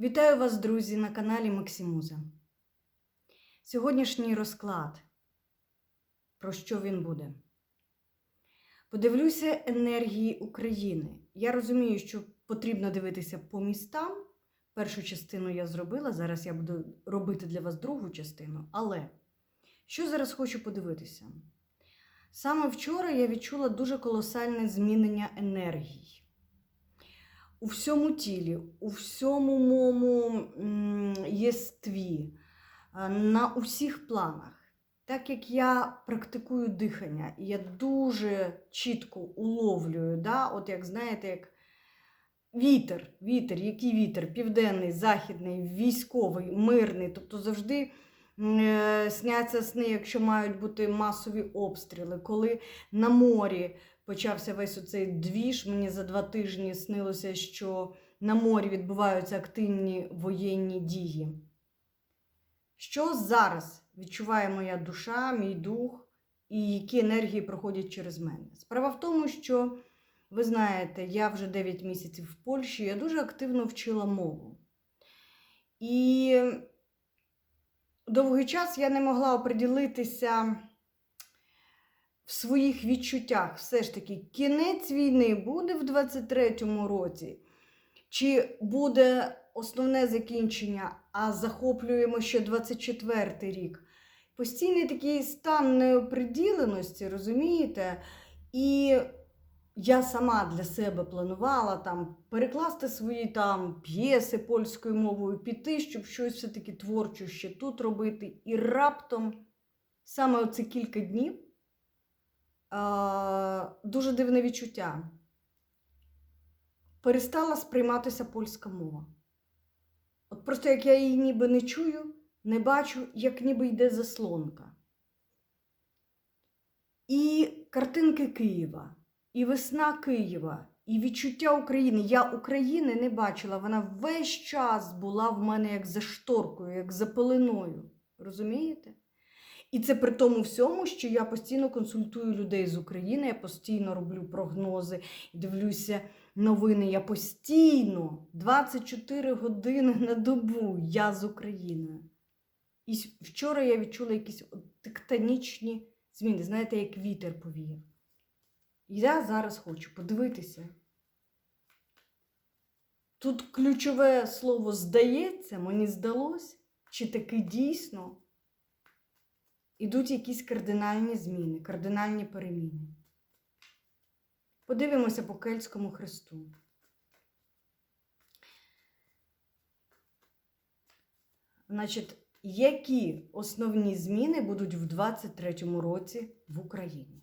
Вітаю вас, друзі, на каналі Максимуза. Сьогоднішній розклад. Про що він буде? Подивлюся енергії України. Я розумію, що потрібно дивитися по містам. Першу частину я зробила, зараз я буду робити для вас другу частину. Але що зараз хочу подивитися? Саме вчора я відчула дуже колосальне змінення енергій у всьому тілі, у всьому моєму єстві, на усіх планах. Так як я практикую дихання, я дуже чітко уловлюю, да, от як знаєте, як вітер, вітер, який вітер, південний, західний, військовий, мирний, тобто завжди е, сняться сни, якщо мають бути масові обстріли, коли на морі почався весь оцей двіж. Мені за два тижні снилося, що на морі відбуваються активні воєнні дії. Що зараз відчуває моя душа, мій дух, і які енергії проходять через мене? Справа в тому, що ви знаєте, я вже 9 місяців в Польщі, я дуже активно вчила мову. І довгий час я не могла оприділитися в своїх відчуттях. Все ж таки, кінець війни буде в 23-му році, чи буде основне закінчення, а захоплюємо ще 24-й рік. Постійний такий стан неоприділеності, розумієте? І я сама для себе планувала там перекласти свої там п'єси польською мовою, піти, щоб щось все-таки творче ще тут робити. І раптом саме оці кілька днів дуже дивне відчуття. Перестала сприйматися польська мова. От просто як я її ніби не чую, не бачу, як ніби йде заслонка. І картинки Києва, і весна Києва, і відчуття України. Я України не бачила, вона весь час була в мене як за шторкою, як за пеленою. Розумієте? І це при тому всьому, що я постійно консультую людей з України, я постійно роблю прогнози, дивлюся новини. Я постійно 24 години на добу я з Україною. І вчора я відчула якісь тектонічні зміни, знаєте, як вітер повіяв. І я зараз хочу подивитися. Тут ключове слово здається, мені здалось, чи таки дійсно ідуть якісь кардинальні зміни, кардинальні переміни. Подивимося по кельтському Христу. Значить, які основні зміни будуть в 23-му році в Україні?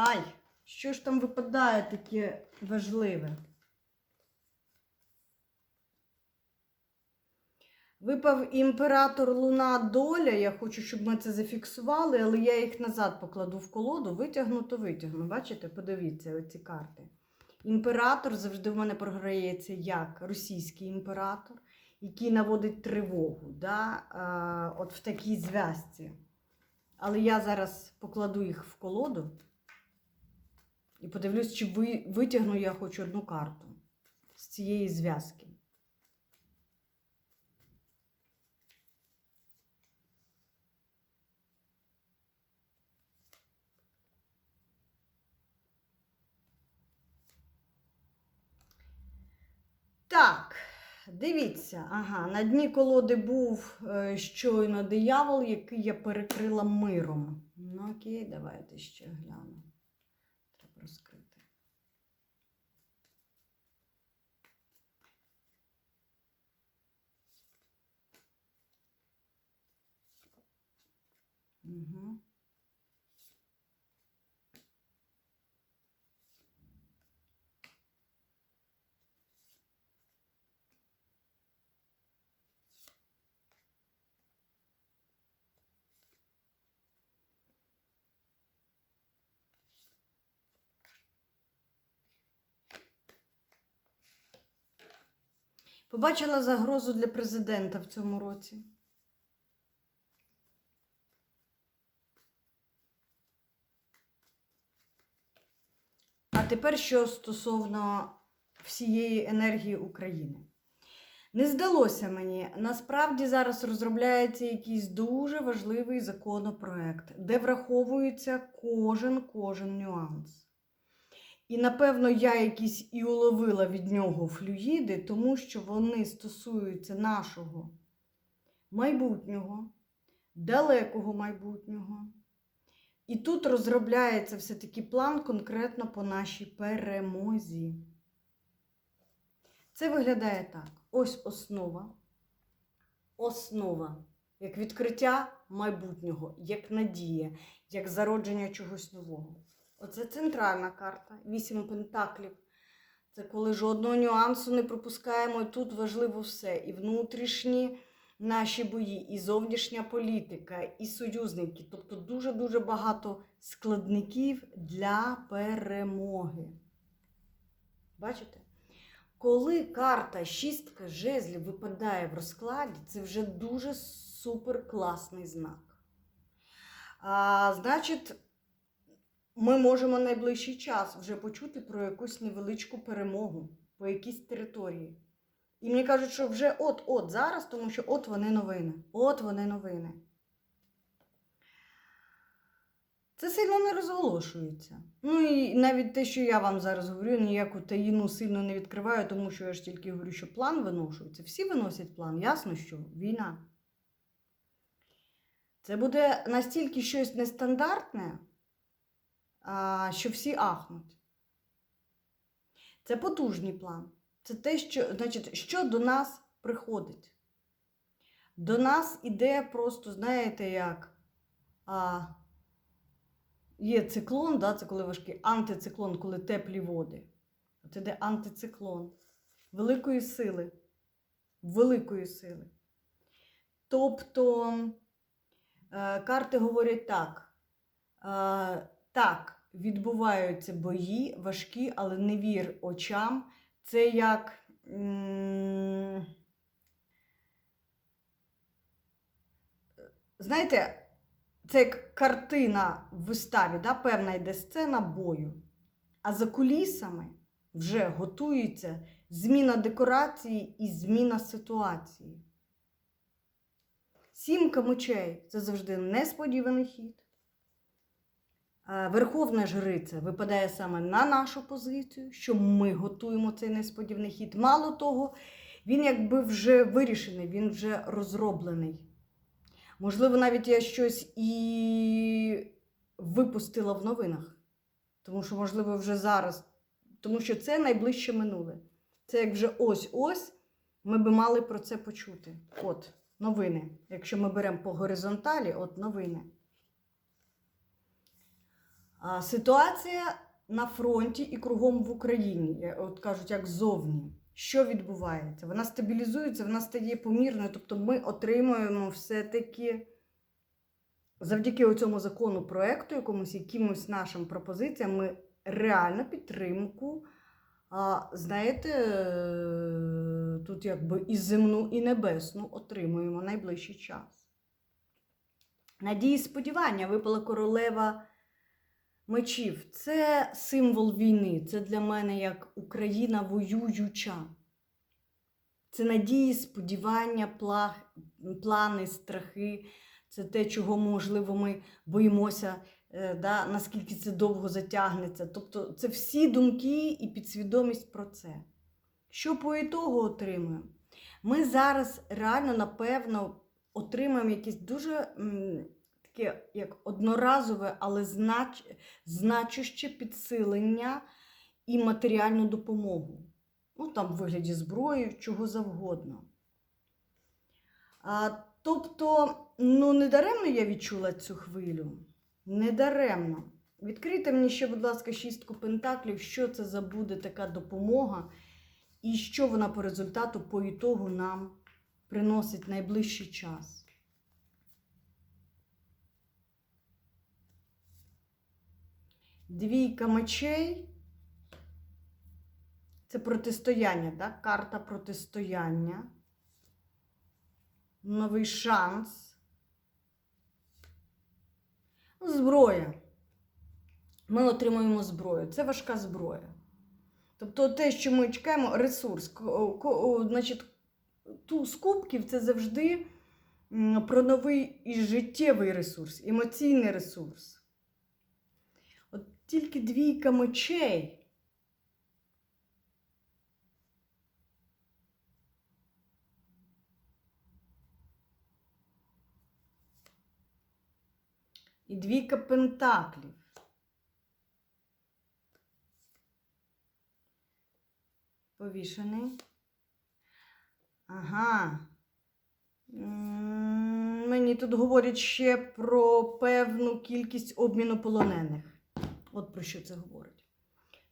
Ай, що ж там випадає таке важливе? Випав імператор Луна Доля. Я хочу, щоб ми це зафіксували, але я їх назад покладу в колоду, витягну, то витягну. Бачите, подивіться оці карти. Імператор завжди в мене програється як російський імператор, який наводить тривогу да? от в такій зв'язці. Але я зараз покладу їх в колоду. І подивлюсь, чи ви, витягну я хоч одну карту з цієї зв'язки. Так, дивіться, ага, на дні колоди був е, щойно диявол, який я перекрила миром. Ну окей, давайте ще гляну. Розкрити. Угу. Побачила загрозу для президента в цьому році. А тепер що стосовно всієї енергії України. Не здалося мені, насправді зараз розробляється якийсь дуже важливий законопроект, де враховується кожен кожен нюанс. І, напевно, я якісь і уловила від нього флюїди, тому що вони стосуються нашого майбутнього, далекого майбутнього. І тут розробляється все-таки план конкретно по нашій перемозі. Це виглядає так: ось основа. Основа, як відкриття майбутнього, як надія, як зародження чогось нового. Оце центральна карта, вісім пентаклів. Це коли жодного нюансу не пропускаємо. І тут важливо все. І внутрішні наші бої, і зовнішня політика, і союзники. Тобто дуже-дуже багато складників для перемоги. Бачите? Коли карта шістка жезлів випадає в розкладі, це вже дуже супер класний знак. А, Значить, ми можемо найближчий час вже почути про якусь невеличку перемогу по якійсь території. І мені кажуть, що вже от-от зараз, тому що от вони новини. От вони новини. Це сильно не розголошується. Ну і навіть те, що я вам зараз говорю, ніяку таїну сильно не відкриваю, тому що я ж тільки говорю, що план виношується. Всі виносять план, ясно, що війна. Це буде настільки щось нестандартне, що всі ахнуть. Це потужний план. Це те, що, значить, що до нас приходить. До нас іде просто, знаєте, як. А, Є циклон, да, це коли важкий антициклон, коли теплі води. От іде антициклон великої сили. Великої сили. Тобто е, карти говорять так. Е, так, відбуваються бої важкі, але не вір очам. Це як. Знаєте, це як картина в виставі, да? певна йде сцена бою. А за кулісами вже готується зміна декорації і зміна ситуації. Сімка мечей це завжди несподіваний хід. Е, Верховна жриця випадає саме на нашу позицію, що ми готуємо цей несподіваний хід. Мало того, він якби вже вирішений, він вже розроблений. Можливо, навіть я щось і випустила в новинах. Тому що, можливо, вже зараз. Тому що це найближче минуле. Це як вже ось-ось ми би мали про це почути. От, новини. Якщо ми беремо по горизонталі, от новини. Ситуація на фронті і кругом в Україні, от кажуть, як ззовні. Що відбувається? Вона стабілізується, вона стає помірною. Тобто ми отримуємо все-таки завдяки цьому закону проекту, якомусь якимось нашим пропозиціям, ми реально підтримку. А, знаєте, е, тут якби і земну, і небесну отримуємо найближчий час. Надії сподівання випала королева мечів. Це символ війни. Це для мене як Україна воююча. Це надії, сподівання, пла- плани, страхи. Це те, чого, можливо, ми боїмося, е, да, наскільки це довго затягнеться. Тобто це всі думки і підсвідомість про це. Що по ітогу отримуємо? Ми зараз реально, напевно, отримаємо якесь дуже таке як одноразове, але знач, значуще підсилення і матеріальну допомогу. Ну, там в вигляді зброї, чого завгодно. А, тобто, ну, недаремно я відчула цю хвилю. Недаремно. Відкрийте мені ще, будь ласка, шістку пентаклів, що це за буде така допомога, і що вона по результату, по ітогу нам приносить найближчий час. Двійка мечей. Це протистояння, так? Карта протистояння. Новий шанс. Зброя. Ми отримуємо зброю. Це важка зброя. Тобто те, що ми чекаємо, ресурс. Значить, туз кубків це завжди про новий і життєвий ресурс, емоційний ресурс. Тільки двійка мечей. І двійка пентаклів. Повішений. Ага. Мені тут говорять ще про певну кількість обміну полонених. От про що це говорить.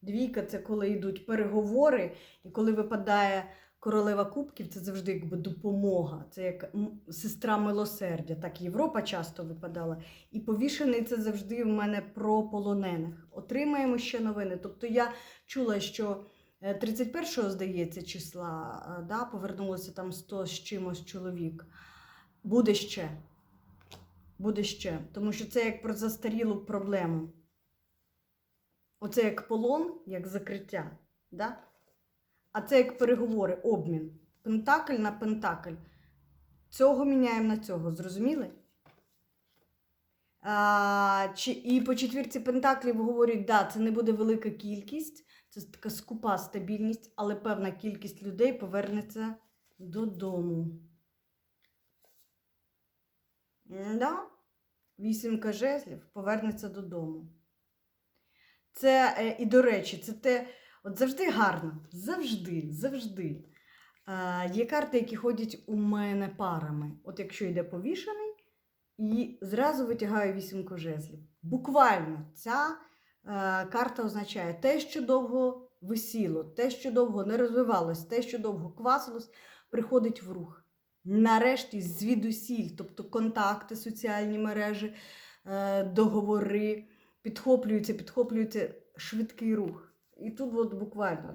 Двійка це коли йдуть переговори, і коли випадає королева кубків, це завжди якби допомога. Це як сестра милосердя. Так Європа часто випадала. І повішений це завжди в мене про полонених. Отримаємо ще новини. Тобто я чула, що е, 31-го, здається, числа е, да, повернулося там 100 з чимось чоловік. Буде ще. Буде ще. Тому що це як про застарілу проблему. Оце як полон, як закриття. Да? А це як переговори, обмін. Пентакль на пентакль. Цього міняємо на цього. Зрозуміли? А, чи, і по четвірці пентаклів говорять, да, це не буде велика кількість, це така скупа стабільність, але певна кількість людей повернеться додому. Да? Вісімка жезлів повернеться додому. Це, е, і до речі, це те, от завжди гарно, завжди, завжди. Є карти, які ходять у мене парами. От якщо йде повішений, і зразу витягаю вісімку жезлів. Буквально ця е, карта означає те, що довго висіло, те, що довго не розвивалось, те, що довго квасилось, приходить в рух. Нарешті звідусіль, тобто контакти, соціальні мережі, е, договори підхоплюються, підхоплюється швидкий рух. І тут от буквально.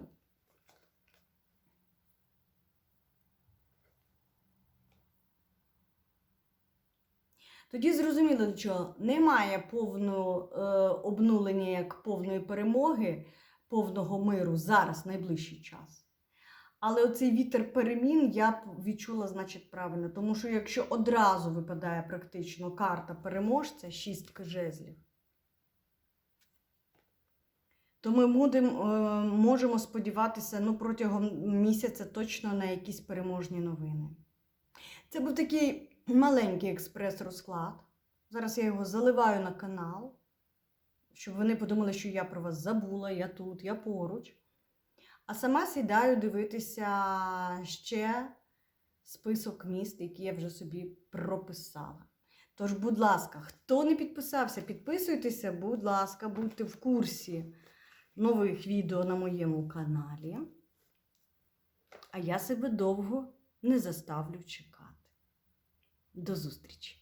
Тоді зрозуміло, що немає повного е, обнулення як повної перемоги, повного миру зараз, найближчий час. Але оцей вітер перемін я б відчула, значить, правильно. Тому що якщо одразу випадає практично карта переможця, шістка жезлів, то ми е, можемо сподіватися ну, протягом місяця точно на якісь переможні новини. Це був такий маленький експрес-розклад. Зараз я його заливаю на канал, щоб вони подумали, що я про вас забула, я тут, я поруч. А сама сідаю дивитися ще список міст, які я вже собі прописала. Тож, будь ласка, хто не підписався, підписуйтеся, будь ласка, будьте в курсі нових відео на моєму каналі. А я себе довго не заставлю чекати. До зустрічі!